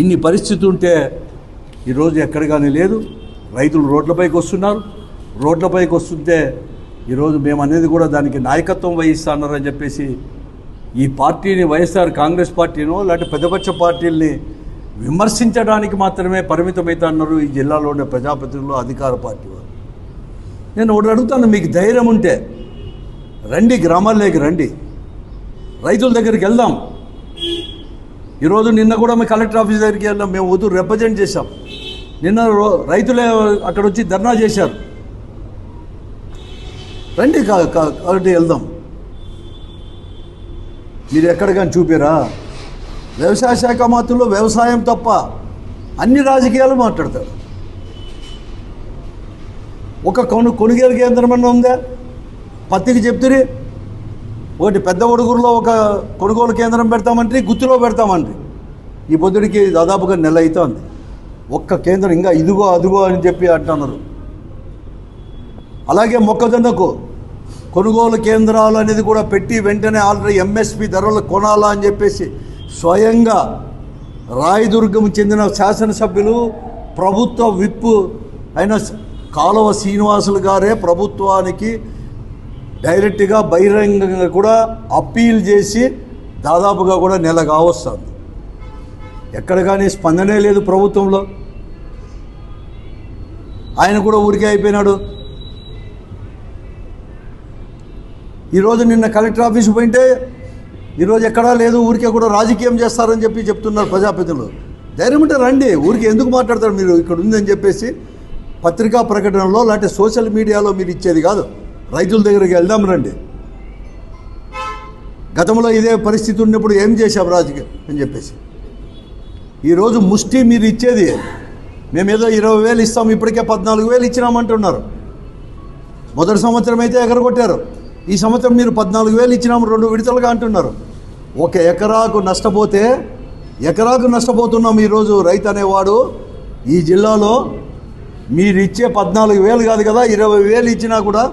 ఇన్ని పరిస్థితి ఉంటే ఈరోజు ఎక్కడ కానీ లేదు. రైతులు రోడ్లపైకి వస్తున్నారు. రోడ్లపైకి వస్తుంటే ఈరోజు మేము అనేది కూడా దానికి నాయకత్వం వహిస్తానని చెప్పేసి ఈ పార్టీని వైఎస్ఆర్ కాంగ్రెస్ పార్టీనో లేకపోతే పెద్దపక్ష పార్టీల్ని విమర్శించడానికి మాత్రమే పరిమితమవుతున్నారు ఈ జిల్లాలో ఉండే ప్రజాప్రతినిధులు అధికార పార్టీ వారు. నేను ఒకటి అడుగుతాను మీకు ధైర్యం ఉంటే రండి గ్రామాల్లోకి రండి. రైతుల దగ్గరికి వెళ్దాం. ఈరోజు నిన్న కూడా మేము కలెక్టర్ ఆఫీస్ దగ్గరికి వెళ్ళాం. మేము వద్దు రిప్రజెంట్ చేశాం. నిన్న రైతులే అక్కడ వచ్చి ధర్నా చేశారు. రండి కా- కా- కాబట్టి వెళ్దాం. మీరు ఎక్కడ కానీ చూపారా? వ్యవసాయ శాఖ మాత్రంలో వ్యవసాయం తప్ప అన్ని రాజకీయాలు మాట్లాడతారు. ఒక కొను కొనుగోలు కేంద్రం అన్న ఉందా? పత్తికి చెప్తురే ఒకటి పెద్ద ఒడుగురులో ఒక కొనుగోలు కేంద్రం పెడతామంటే గుత్తిలో పెడతామండి ఈ పొద్దుడికి దాదాపుగా నెల అవుతుంది. ఒక్క కేంద్రం ఇంకా ఇదిగో అదిగో అని చెప్పి అంటున్నారు. అలాగే మొక్కజొన్నకు కొనుగోలు కేంద్రాలు అనేది కూడా పెట్టి వెంటనే ఆల్రెడీ ఎంఎస్పి ధరలు కొనాలా అని చెప్పేసి స్వయంగా రాయదుర్గం చెందిన శాసనసభ్యులు ప్రభుత్వ విప్పు అయిన కాలువ శ్రీనివాసులు గారే ప్రభుత్వానికి డైరెక్ట్గా బహిరంగంగా కూడా అప్పీల్ చేసి దాదాపుగా కూడా నెల కావస్తుంది. ఎక్కడ కానీ స్పందనే లేదు ప్రభుత్వంలో. ఆయన కూడా ఊరికే అయిపోయినాడు. ఈరోజు నిన్న కలెక్టర్ ఆఫీస్ పోయింటే ఈరోజు ఎక్కడా లేదు ఊరికే కూడా రాజకీయం చేస్తారని చెప్పి చెప్తున్నారు ప్రజాప్రతినిధులు. ధైర్యం ఉంటే రండి ఊరికి ఎందుకు మాట్లాడతారు మీరు? ఇక్కడ ఉందని చెప్పేసి పత్రికా ప్రకటనలో లేకపోతే సోషల్ మీడియాలో మీరు ఇచ్చేది కాదు. రైతుల దగ్గరికి వెళ్దాం రండి. గతంలో ఇదే పరిస్థితి ఉన్నప్పుడు ఏం చేశాం రాజకీయం? అని చెప్పేసి. ఈరోజు ముష్టి మీరు ఇచ్చేది. మేమేదో ఇరవై వేలు ఇస్తాం ఇప్పటికే పద్నాలుగు వేలు ఇచ్చినామంటున్నారు. మొదటి సంవత్సరం అయితే ఎగరగొట్టారు. ఈ సంవత్సరం మీరు పద్నాలుగు వేలు ఇచ్చినాము రెండు విడతలుగా అంటున్నారు. ఒక ఎకరాకు నష్టపోతే ఎకరాకు నష్టపోతున్నాం ఈరోజు రైతు అనేవాడు. ఈ జిల్లాలో మీరు ఇచ్చే పద్నాలుగు వేలు కాదు కదా ఇరవై వేలు ఇచ్చినా కూడా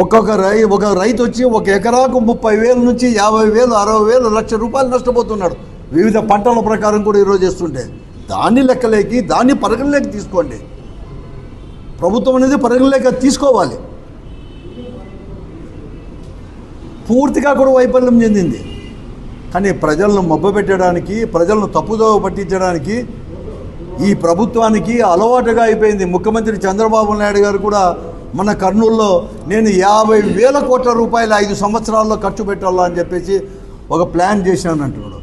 ఒక్కొక్క రై ఒక రైతు వచ్చి ఒక ఎకరాకు ముప్పై వేల నుంచి యాభై వేలు అరవై వేలు లక్ష రూపాయలు నష్టపోతున్నాడు. వివిధ పంటల ప్రకారం కూడా ఈరోజు చేస్తుంటే దాన్ని లెక్కలేకి దాన్ని పరిగణలోకి తీసుకోండి. ప్రభుత్వం అనేది పరిగణలోకి తీసుకోవాలి. పూర్తిగా కూడా వైఫల్యం చెందింది. కానీ ప్రజలను మబ్బపెట్టడానికి ప్రజలను తప్పుదోవ పట్టించడానికి ఈ ప్రభుత్వానికి అలవాటుగా అయిపోయింది. ముఖ్యమంత్రి చంద్రబాబు నాయుడు గారు కూడా మన కర్నూల్లో నేను యాభై వేల కోట్ల రూపాయలు ఐదు సంవత్సరాల్లో ఖర్చు పెట్టాలని చెప్పేసి ఒక ప్లాన్ చేశాను అంటున్నాడు